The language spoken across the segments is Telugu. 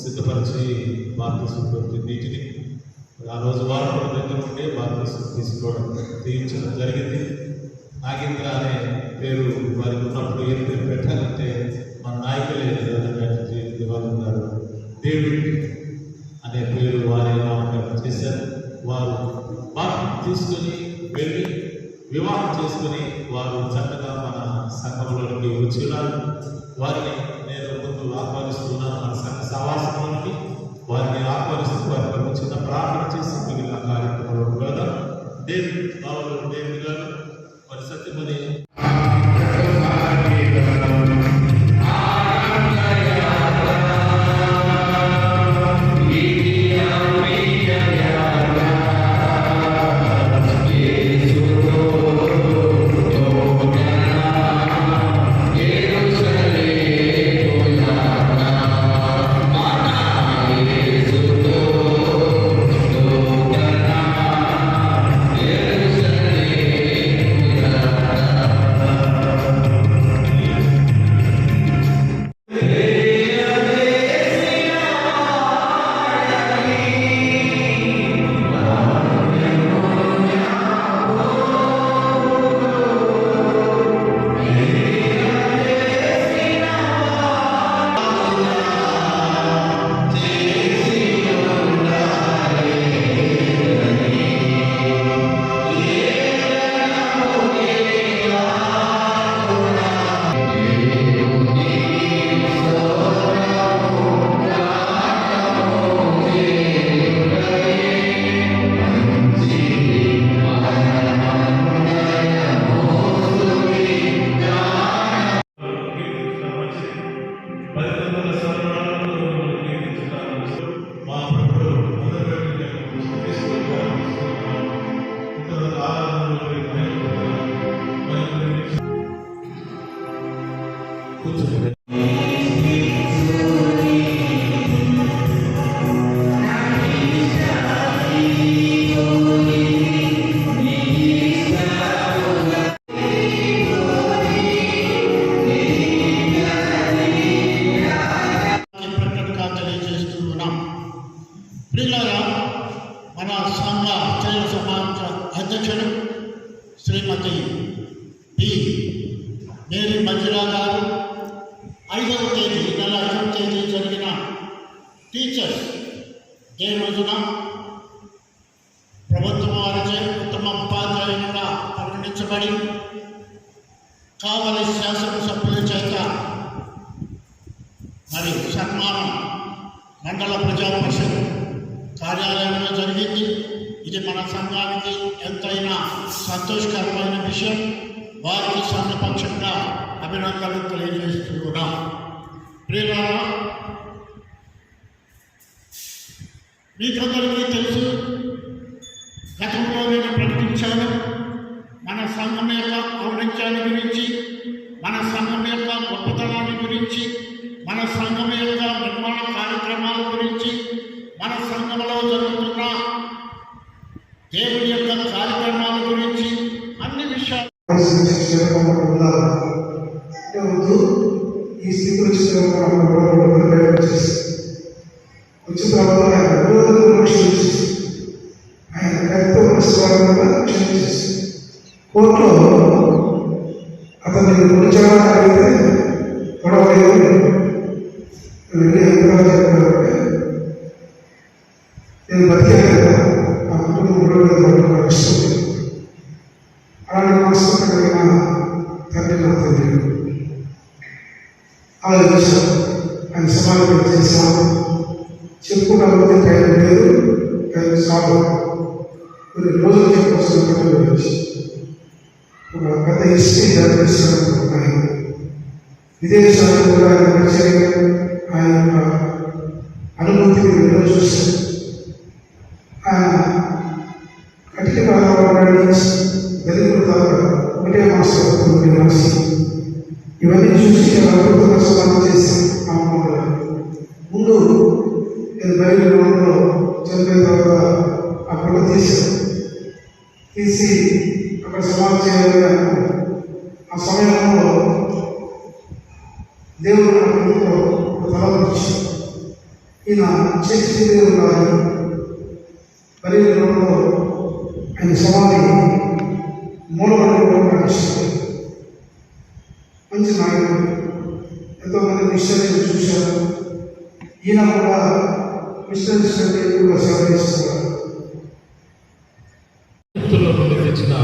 సిద్ధపరిచి బాప్తిజం పొంది నీటిని ఆ రోజు వారం కూడా దగ్గర ఉంటే బాప్తిజం తీసుకోవడం తీయించడం జరిగింది. నాగేంద్ర అనే పేరు వారికి ఉన్నప్పుడు ఏం పేరు పెట్టాలంటే మన నాయకులే దివాకర్ గారు డేవిడ్ అనే పేరు వారి నామకరణం చేశారు. వారు బాప్తి తీసుకొని వెళ్ళి వివాహం చేసుకుని వారు చక్కగా మన సంఘంలోకి వచ్చి వారిని నేను ముందు ఆహ్వానిస్తున్నాను మన సంఘ వారిని ఆహ్వానిస్తూ వారి కొరకు చిన్న ప్రార్థన చేసి మిగిలిన కార్యక్రమంలో వెళదాం డేవిడ్ బాబు డేవిడ్ గారు మరి సత్యమని మేరీ మంజులా గారు ఐదవ తేదీ నెల ఐదవ తేదీ జరిగిన టీచర్స్ డే రోజున ప్రభుత్వం వారిచే ఉత్తమ ఉపాధ్యాయునిగా పరిగణించబడి కావలి శాసనసభ్యుల చేత మరి సన్మానం మండల ప్రజాపరిషత్ కార్యాలయంలో జరిగింది. ఇది మన సంఘానికి ఎంతైనా సంతోషకరమైన విషయం. వారికి సంఘపక్షంగా అభినందనలు తెలియజేస్తున్నాం. ప్రేమ ప్రియులారా మీకందరికీ తెలుసు గతంలో నేను ప్రకటించాను మన సంఘం యొక్క ఔన్నత్యాన్ని గురించి మన సంఘం యొక్క గొప్పతనాన్ని గురించి మన సంఘం యొక్క నిర్మాణ కార్యక్రమాల గురించి మన సంఘంలో జరుగుతున్న దేవుని యొక్క కార్యక్రమాల గురించి అన్ని విషయాలు రోజులు చెప్పవలసిన గురించి ఒక గత హిస్టరీ జరిపిస్తున్నాం ఆయన విదేశాలు కూడా ఆయన పరిచయం ఆయన యొక్క అనుభూతిని ఎన్నో చూస్తాం ఆయన కటిక వాతావరణాన్ని వెలుగు దాకా ఒకటే మాసం ఒకటి మాసం ఇవన్నీ చూసి అద్భుతంగా స్నానం చేసి ఆ అమ్మగారు ముందు నేను బయట గ్రౌండ్లో చనిపోయిన తర్వాత ఇలా చర్చి దేవుడు పరిగణలో ఆయన సమాధి మూలపడి కూడా మంచి నాయకుడు. ఎంతోమంది మిషనరీలు చూశారు. ఈయన కూడా మిషనరీస్ కంటే ఎక్కువగా సేవ చేస్తున్నారు. నుండి తెచ్చిన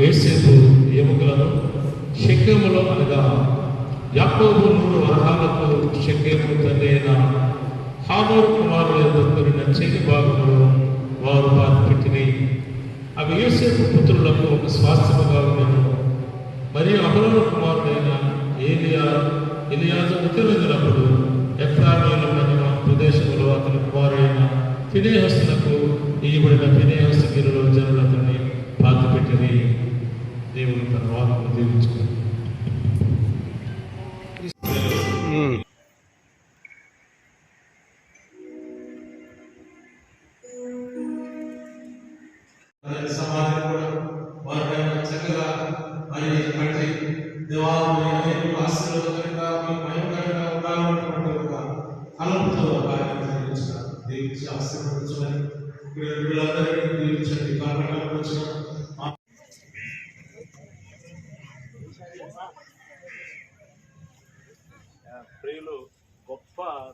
ఏసేపు ఎముకలను శక్యములో అనగా యాకోబు మూడు వరహాలకు శక్యము తండ్రి అయిన హామూరు కుమారుల దొరికిన చేతి భాగంలో వారు వారు పెట్టిన అవి యూసేపు పుత్రులకు ఒక స్వాస్థ్యముగా ఉండను మరియు అహరోను కుమారుడైన ఏలియా ఎలియాజు ఉత్తరవెందినప్పుడు ఎఫ్రామీలమైన ప్రదేశంలో అతని కుమారుడైన ఫినేహస్తులకు ఇవ్వబడిన ఫినేహస్తు గిరిలో జనులు అతన్ని పాతి పెట్టింది దేవుడు తన వాక్కు దీవించుకుని.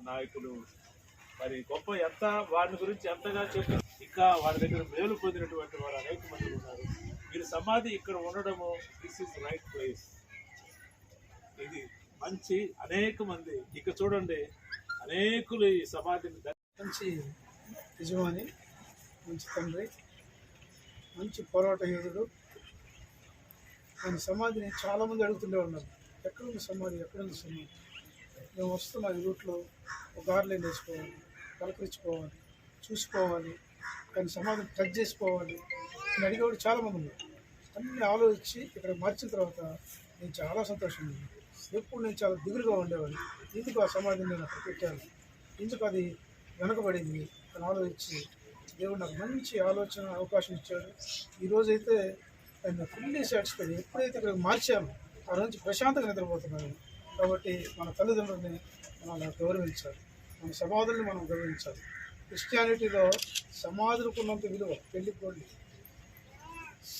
నాయకులు. మరి గొప్ప ఎంత వారి గురించి ఎంతగా చెప్పి ఇంకా వారి దగ్గర మేలు పొందినటువంటి వారు అనేక మంది ఉన్నారు. వీరి సమాధి ఇక్కడ ఉండడము దిస్ ఇస్ రైట్ ప్లేస్ ఇది మంచి అనేక మంది. ఇక చూడండి అనేకులు ఈ సమాధిని మంచి యజమాని మంచి తండ్రి మంచి పోరాట యోధుడు ఆయన సమాధిని చాలామంది అడుగుతుండే ఉన్నారు. ఎక్కడుంది సమాధి? ఎక్కడుంది సమాధి? మేము వస్తున్న ఈ రూట్లో. ఒక గార్లైన్ వేసుకోవాలి పలకరించుకోవాలి చూసుకోవాలి ఆయన సమాజం టచ్ చేసుకోవాలి నేను అడిగేవాడు చాలామంది ఉన్నారు. అన్ని ఆలోచించి ఇక్కడ మార్చిన తర్వాత నేను చాలా సంతోషంగా ఉంది ఎప్పుడు నేను చాలా దిగులుగా ఉండేవాడిని. ఎందుకు ఆ సమాధిని నేను అక్కడ పెట్టాను? ఎందుకు అది వెనకబడింది అని ఆలోచించి దేవుడు నాకు మంచి ఆలోచన అవకాశం ఇచ్చాడు. ఈరోజైతే ఆయన ఫుల్లీ సాటిస్ఫైడ్. ఎప్పుడైతే ఇక్కడ మార్చాము ఆ రోజు ప్రశాంతంగా నిద్రపోతున్నాను. కాబట్టి మన తల్లిదండ్రుల్ని మనం గౌరవించాలి. మన సమాధుల్ని మనం గౌరవించాలి. క్రిస్టియానిటీలో సమాధులకు ఉన్నంత విలువ పెళ్ళి కోళ్ళు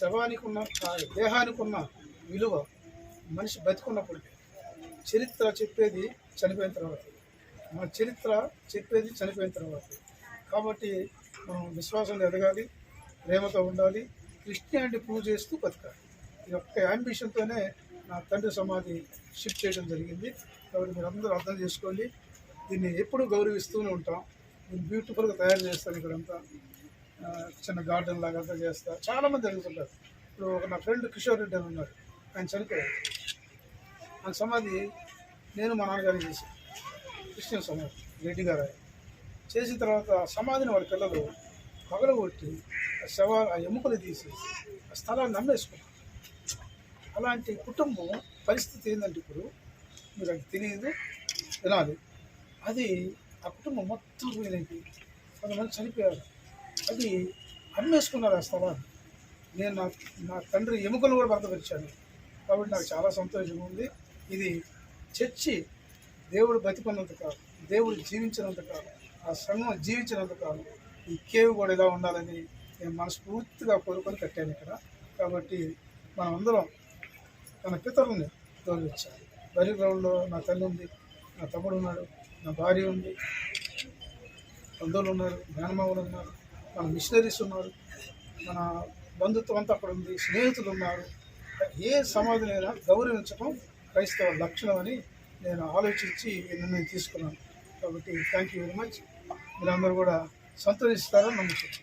శవానికి ఉన్న దేహానికి ఉన్న విలువ మనిషి బతికున్నప్పుడు చరిత్ర చెప్పేది చనిపోయిన తర్వాత. మన చరిత్ర చెప్పేది చనిపోయిన తర్వాత. కాబట్టి మనం విశ్వాసంలో ఎదగాలి ప్రేమతో ఉండాలి క్రిస్టియానిటీ ప్రూవ్ చేస్తూ బతకాలి. ఈ యొక్క యాంబిషన్తోనే నా తండ్రి సమాధి షిఫ్ట్ చేయడం జరిగింది. కాబట్టి మీరు అందరూ అర్థం చేసుకోండి. దీన్ని ఎప్పుడూ గౌరవిస్తూనే ఉంటాం. దీన్ని బ్యూటిఫుల్గా తయారు చేస్తాను ఇక్కడంతా. చిన్న గార్డెన్ లాగా అంతా చేస్తా. చాలామంది అడుగుతుంటారు ఇప్పుడు ఒక నా ఫ్రెండ్ కిషోర్ రెడ్డి అని ఉన్నారు ఆయన చనిపోయారు ఆయన సమాధి నేను మా నాన్నగారు చేశాను. క్రిస్టియన్ సమాధి రెడ్డి గారు చేసిన తర్వాత ఆ సమాధిని వాళ్ళ పిల్లలు పగలగొట్టి ఆ శవ ఆ ఎముకలు తీసి ఆ స్థలాన్ని నమ్మేసుకున్నారు. అలాంటి కుటుంబం పరిస్థితి ఏంటంటే ఇప్పుడు మీరు అది తెలియదు వినాలి అది ఆ కుటుంబం మొత్తం పోయినది. కొంతమంది చనిపోయారు. అది అమ్మేసుకున్నారు ఆ స్థలాన్ని. నేను నా నా తండ్రి ఎముకలు కూడా భద్రపరిచాను కాబట్టి నాకు చాలా సంతోషంగా ఉంది. ఇది చర్చి దేవుడు బతికున్నంత కాదు దేవుడు జీవించినంత కాలం ఆ సంఘం జీవించినంత కాలం ఈ కేవ్ కూడా ఇలా ఉండాలని నేను మనస్ఫూర్తిగా కోరుకొని కట్టాను ఇక్కడ. కాబట్టి మనమందరం తన పితరుల్ని గౌరవించాలి బరి గ్రౌండ్లో నా తల్లి ఉంది నా తమ్ముడు ఉన్నాడు నా భార్య ఉంది బంధువులు ఉన్నారు జ్ఞానమావులు ఉన్నారు మన మిషనరీస్ ఉన్నారు మన బంధుత్వం అంతా అక్కడ ఉంది స్నేహితులు ఉన్నారు. ఏ సమాధినైనా గౌరవించడం క్రైస్తవ లక్షణం అని నేను ఆలోచించి నిర్ణయం తీసుకున్నాను. కాబట్టి థ్యాంక్ యూ వెరీ మచ్ మీరందరూ కూడా సంతోషిస్తారని నమ్ముతున్నాను.